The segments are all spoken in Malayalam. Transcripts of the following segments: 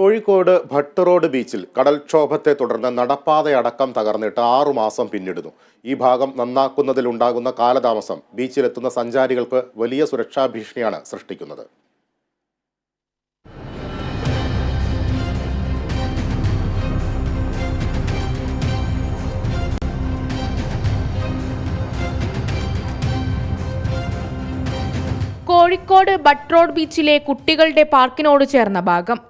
കോഴിക്കോട് ഭട്ട് റോഡ് ബീച്ചിൽ കടൽക്ഷോഭത്തെ തുടർന്ന് നടപ്പാതയടക്കം തകർന്നിട്ട് ആറുമാസം പിന്നിടുന്നു. ഈ ഭാഗം നന്നാക്കുന്നതിലുണ്ടാകുന്ന കാലതാമസം ബീച്ചിലെത്തുന്ന സഞ്ചാരികൾക്ക് വലിയ സുരക്ഷാ ഭീഷണിയാണ് സൃഷ്ടിക്കുന്നത്. കോഴിക്കോട് ബട്ട് റോഡ് ബീച്ചിലെ കുട്ടികളുടെ പാർക്കിനോട് ചേർന്ന ഭാഗം.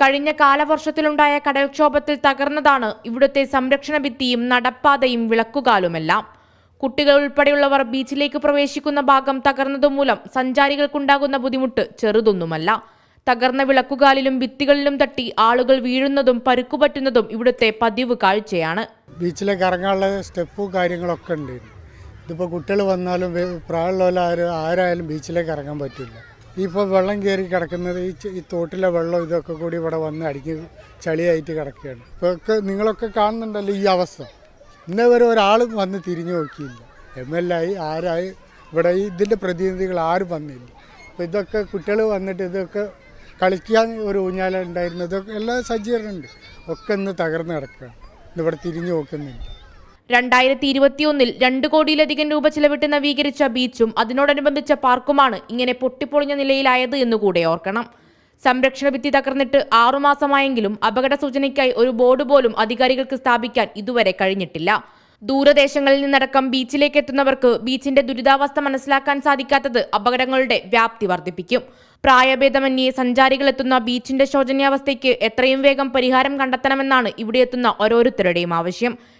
കഴിഞ്ഞ കാലവർഷത്തിലുണ്ടായ കടൽക്ഷോഭത്തിൽ തകർന്നതാണ് ഇവിടുത്തെ സംരക്ഷണ ഭിത്തിയും നടപ്പാതയും വിളക്കുകാലുമെല്ലാം. കുട്ടികൾ ഉൾപ്പെടെയുള്ളവർ ബീച്ചിലേക്ക് പ്രവേശിക്കുന്ന ഭാഗം തകർന്നതുമൂലം സഞ്ചാരികൾക്കുണ്ടാകുന്ന ബുദ്ധിമുട്ട് ചെറുതൊന്നുമല്ല. തകർന്ന വിളക്കുകാലിലും ഭിത്തികളിലും തട്ടി ആളുകൾ വീഴുന്നതും പരുക്കുപറ്റുന്നതും ഇവിടുത്തെ പതിവ് കാഴ്ചയാണ്. ബീച്ചിലേക്ക് ഇറങ്ങാനുള്ള സ്റ്റെപ്പും കാര്യങ്ങളൊക്കെ ഉണ്ട് ഇതിപ്പോൾ കുട്ടികൾ വന്നാലും പ്രായമുള്ള പ്രായമുള്ളവരാരും ആരായാലും ബീച്ചിലേക്ക് ഇറങ്ങാൻ പറ്റില്ല. ഇപ്പോൾ വെള്ളം കയറി കിടക്കുന്നത് ഈ ഈ തോട്ടിലെ വെള്ളം ഇതൊക്കെ കൂടി ഇവിടെ വന്ന് അടിക്ക് ചളിയായിട്ട് കിടക്കുകയാണ്. ഇപ്പോൾ ഒക്കെ നിങ്ങളൊക്കെ കാണുന്നുണ്ടല്ലോ ഈ അവസ്ഥ. ഇന്നേ വരെ ഒരാളും വന്ന് തിരിഞ്ഞു നോക്കിയില്ല. എം എൽ ആയി ആരായി ഇവിടെ ഇതിന്റെ പ്രതിനിധികൾ ആരും വന്നില്ല. അപ്പോൾ ഇതൊക്കെ കുട്ടികൾ വന്നിട്ട് ഇതൊക്കെ കളിക്കാൻ ഒരു ഊഞ്ഞാല ഉണ്ടായിരുന്നു. ഇതൊക്കെ എല്ലാ സജ്ജീകരണമുണ്ട്. ഒക്കെ ഇന്ന് തകർന്ന് കിടക്കുകയാണ്. ഇന്നിവിടെ തിരിഞ്ഞു നോക്കുന്നില്ല. രണ്ടായിരത്തി ഇരുപത്തിയൊന്നിൽ രണ്ട് കോടിയിലധികം രൂപ ചിലവിട്ട് നവീകരിച്ച ബീച്ചും അതിനോടനുബന്ധിച്ച പാർക്കുമാണ് ഇങ്ങനെ പൊട്ടിപ്പൊളിഞ്ഞ നിലയിലായത് എന്നുകൂടെ ഓർക്കണം. സംരക്ഷണ ഭിത്തി തകർന്നിട്ട് ആറുമാസമായെങ്കിലും അപകട സൂചനയ്ക്കായി ഒരു ബോർഡ് പോലും അധികാരികൾക്ക് സ്ഥാപിക്കാൻ ഇതുവരെ കഴിഞ്ഞിട്ടില്ല. ദൂരദേശങ്ങളിൽ നിന്നടക്കം ബീച്ചിലേക്ക് എത്തുന്നവർക്ക് ബീച്ചിന്റെ ദുരിതാവസ്ഥ മനസ്സിലാക്കാൻ സാധിക്കാത്തത് അപകടങ്ങളുടെ വ്യാപ്തി വർദ്ധിപ്പിക്കും. പ്രായഭേദമന്യേ സഞ്ചാരികൾ എത്തുന്ന ബീച്ചിന്റെ ശോചനീയാവസ്ഥയ്ക്ക് എത്രയും വേഗം പരിഹാരം കണ്ടെത്തണമെന്നാണ് ഇവിടെ എത്തുന്ന ഓരോരുത്തരുടെയും ആവശ്യം.